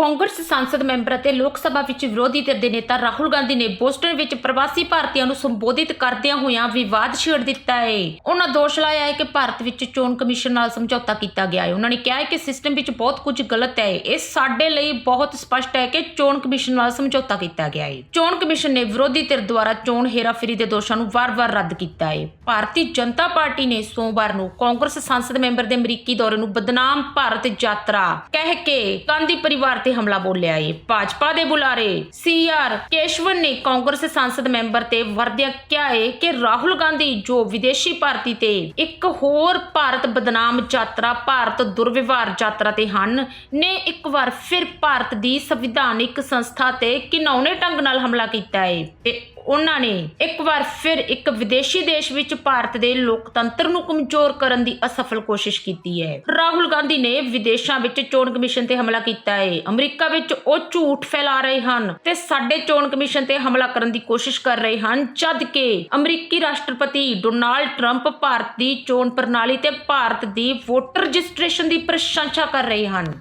ਕਾਂਗਰਸ ਸੰਸਦ ਮੈਂਬਰ ਅਤੇ ਲੋਕ ਸਭਾ ਵਿੱਚ ਵਿਰੋਧੀ ਧਿਰ ਦੇ ਨੇਤਾ ਰਾਹੁਲ ਗਾਂਧੀ ਨੇ ਬੋਸਟਨ ਵਿੱਚ ਪ੍ਰਵਾਸੀ ਭਾਰਤੀਆਂ ਨੂੰ ਸੰਬੋਧਿਤ ਕਰਦਿਆਂ ਹੋਇਆਂ ਵਿਵਾਦ ਛੇੜ ਦਿੱਤਾ ਹੈ। ਉਹਨਾਂ ਦੋਸ਼ ਲਾਇਆ ਹੈ ਕਿ ਭਾਰਤ ਵਿੱਚ ਚੋਣ ਕਮਿਸ਼ਨ ਨਾਲ ਸਮਝੌਤਾ ਕੀਤਾ ਗਿਆ ਹੈ। ਉਹਨਾਂ ਨੇ ਕਿਹਾ ਹੈ ਕਿ ਸਿਸਟਮ ਵਿੱਚ ਬਹੁਤ ਕੁਝ ਗਲਤ ਹੈ। ਇਹ ਸਾਡੇ ਲਈ ਬਹੁਤ ਸਪਸ਼ਟ ਹੈ ਕਿ ਚੋਣ ਕਮਿਸ਼ਨ ਨਾਲ ਸਮਝੌਤਾ ਕੀਤਾ ਗਿਆ ਹੈ। ਚੋਣ ਕਮਿਸ਼ਨ ਨੇ ਵਿਰੋਧੀ ਧਿਰ ਦੁਆਰਾ ਚੋਣ ਹੇਰਾਫੇਰੀ ਦੇ ਦੋਸ਼ਾਂ ਨੂੰ ਵਾਰ-ਵਾਰ ਰੱਦ ਕੀਤਾ ਹੈ। ਭਾਰਤੀ ਜਨਤਾ ਪਾਰਟੀ ਨੇ ਸੋਮਵਾਰ ਨੂੰ ਕਾਂਗਰਸ ਸੰਸਦ ਮੈਂਬਰ ਦੇ ਅਮਰੀਕੀ ਦੌਰੇ ਨੂੰ ਬਦਨਾਮ ਭਾਰਤ ਯਾਤਰਾ ਕਹਿ ਕੇ ਗਾਂਧੀ ਪਰਿਵਾਰ ਤੇ ਹਮਲਾ ਬੋਲਿਆ ਏ। ਭਾਜਪਾ ਦੇ ਬੁਲਾਰੇ ਸੀਆਰ ਕੇਸ਼ਵਨ ਨੇ ਕਾਂਗਰਸ ਸੰਸਦ ਮੈਂਬਰ ਤੇ ਵਰਦਿਆ ਕਿਹਾ ਹੈ ਕਿ ਰਾਹੁਲ ਗਾਂਧੀ, ਜੋ ਵਿਦੇਸ਼ੀ ਭਾਰਤੀ ਤੇ ਇੱਕ ਹੋਰ ਭਾਰਤ ਬਦਨਾਮ ਯਾਤਰਾ, ਭਾਰਤ ਦੁਰਵਿਵਹਾਰ ਯਾਤਰਾ ਤੇ ਹਨ, ਨੇ ਇੱਕ ਵਾਰ ਫਿਰ ਭਾਰਤ ਦੀ ਸੰਵਿਧਾਨਿਕ ਸੰਸਥਾ ਤੇ ਕਿਨੌਨੇ ਢੰਗ ਨਾਲ ਹਮਲਾ ਕੀਤਾ ਹੈ ਤੇ ਉਹਨਾਂ ਨੇ ਇੱਕ ਵਾਰ ਫਿਰ ਇੱਕ ਵਿਦੇਸ਼ੀ ਦੇਸ਼ ਵਿੱਚ ਭਾਰਤ ਦੇ ਲੋਕਤੰਤਰ ਨੂੰ ਕਮਜ਼ੋਰ ਕਰਨ ਦੀ ਅਸਫਲ ਕੋਸ਼ਿਸ਼ ਕੀਤੀ ਹੈ ਰਾਹੁਲ ਗਾਂਧੀ ਨੇ ਵਿਦੇਸ਼ਾਂ ਵਿੱਚ ਚੋਣ ਕਮਿਸ਼ਨ ਤੇ ਹਮਲਾ ਕੀਤਾ ਹੈ ਅਮਰੀਕਾ ਵਿੱਚ ਉਹ ਝੂਠ ਫੈਲਾ ਰਹੇ ਹਨ ਤੇ ਸਾਡੇ ਚੋਣ ਕਮਿਸ਼ਨ ਤੇ ਹਮਲਾ ਕਰਨ ਦੀ ਕੋਸ਼ਿਸ਼ ਕਰ ਰਹੇ ਹਨ, ਜਦ ਕਿ ਅਮਰੀਕੀ ਰਾਸ਼ਟਰਪਤੀ ਡੋਨਾਲਡ ਟਰੰਪ ਭਾਰਤ ਦੀ ਚੋਣ ਪ੍ਰਣਾਲੀ ਤੇ ਭਾਰਤ ਦੀ ਵੋਟਰ ਰਜਿਸਟ੍ਰੇਸ਼ਨ ਦੀ ਪ੍ਰਸ਼ੰਸਾ ਕਰ ਰਹੇ ਹਨ।